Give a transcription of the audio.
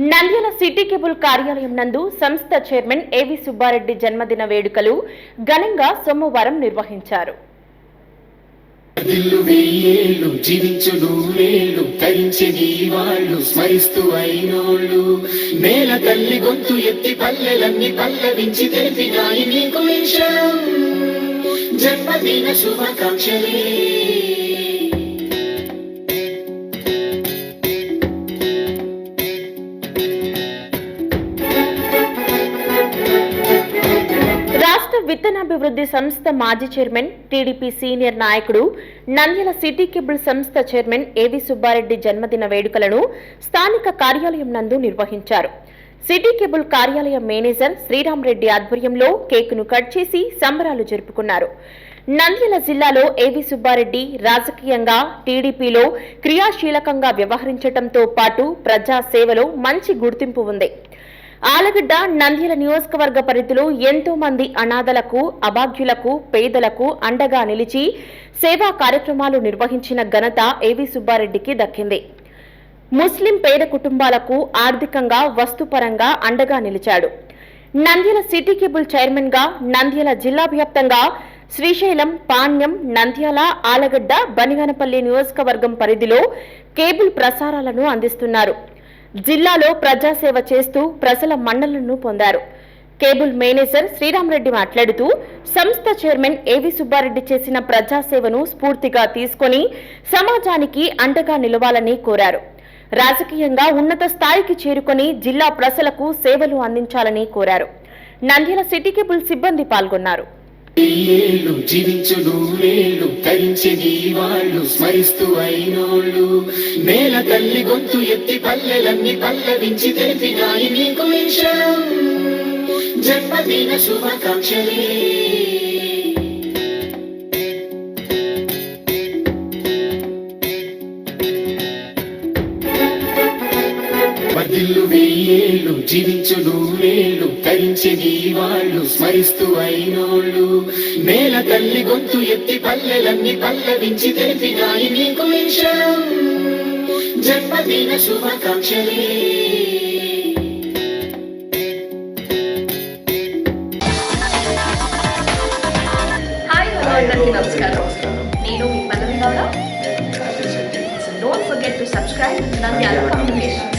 Nandyal city cable కార్యాలయం నందు సంస్థ చైర్మన్ ఏవి సుబ్బారెడ్డి జన్మదిన వేడుకలు ఘనంగా సోమవారం నిర్వహించారు. స్మరిస్తూ అయినోళ్ళు. నేల తల్లి గొంతు ఎత్తి పల్లెలన్నీ పల్లవించి తెలిపినాయి నీకు జన్మదిన శుభాకాంక్షలే. విత్తనాభివృద్ధి సంస్థ మాజీ చైర్మన్ టీడీపీ సీనియర్ నాయకుడు నంద్యాల సిటీ కేబుల్ సంస్థ చైర్మన్ ఏవి సుబ్బారెడ్డి జన్మదిన వేడుకలను స్థానిక కార్యాలయం నందు నిర్వహించారు. సిటీ కేబుల్ కార్యాలయ మేనేజర్ శ్రీరామ్ రెడ్డి ఆధ్వర్యంలో కేకును కట్ చేసి సంబరాలు జరుపుకున్నారు. నంద్యాల జిల్లాలో ఏవి సుబ్బారెడ్డి రాజకీయంగా టీడీపీలో క్రియాశీలకంగా వ్యవహరించడంతో పాటు ప్రజా సేవలో మంచి గుర్తింపు ఉంది. ఆలగడ్డ నంద్యాల నియోజకవర్గ పరిధిలో ఎంతో మంది అనాథలకు అభాగ్యులకు పేదలకు అండగా నిలిచి సేవా కార్యక్రమాలు నిర్వహించిన ఘనత ఏవి సుబ్బారెడ్డికి దక్కింది. ముస్లిం పేద కుటుంబాలకు ఆర్థికంగా వస్తుపరంగా అండగా నిలిచాడు. నంద్యాల సిటీ కేబుల్ చైర్మన్గా నంద్యాల జిల్లా వ్యాప్తంగా శ్రీశైలం పాణ్యం నంద్యాల ఆలగడ్డ బనిగనపల్లి నియోజకవర్గం పరిధిలో కేబుల్ ప్రసారాలను అందిస్తున్నారు. జిల్లాలో ప్రజాసేవ చేస్తూ ప్రజల మన్నలను పొందారు. కేబుల్ మేనేజర్ శ్రీరామరెడ్డి మాట్లాడుతూ సంస్థ చైర్మన్ ఏవి సుబ్బారెడ్డి చేసిన ప్రజాసేవను స్ఫూర్తిగా తీసుకొని సమాజానికి అండగా నిలవాలని కోరారు. రాజకీయంగా ఉన్నత స్థాయికి చేరుకొని జిల్లా ప్రజలకు సేవలు అందించాలని కోరారు. నంద్యాల సిటీ కేబుల్ సిబ్బంది పాల్గొన్నారు. వెయ్యేళ్ళు వేళ్ళు నూరేళ్ళు నీ వాళ్ళు స్మరిస్తూ అయినోళ్ళు. నేల తల్లి గొంతు ఎత్తి పల్లెలన్నీ పల్లవించి తెలిపినాయి నీకు విషయం. జన్మదిన శుభాకాంక్షలే. వర్ధిల్లు వెయ్యేళ్ళు జీవించు నూరేళ్ళు తరించెని వాళ్ళు స్మరిస్తూ అయినోళ్ళు. నేల తల్లి గొంతు ఎత్తి పల్లెలన్నీ పల్లవించి తెలిపినాయి నీకు జన్మదిన శుభాకాంక్షలే. నమస్కారం. నేను మీ Pallavi Gowda. Don't forget to subscribe Nandyal communication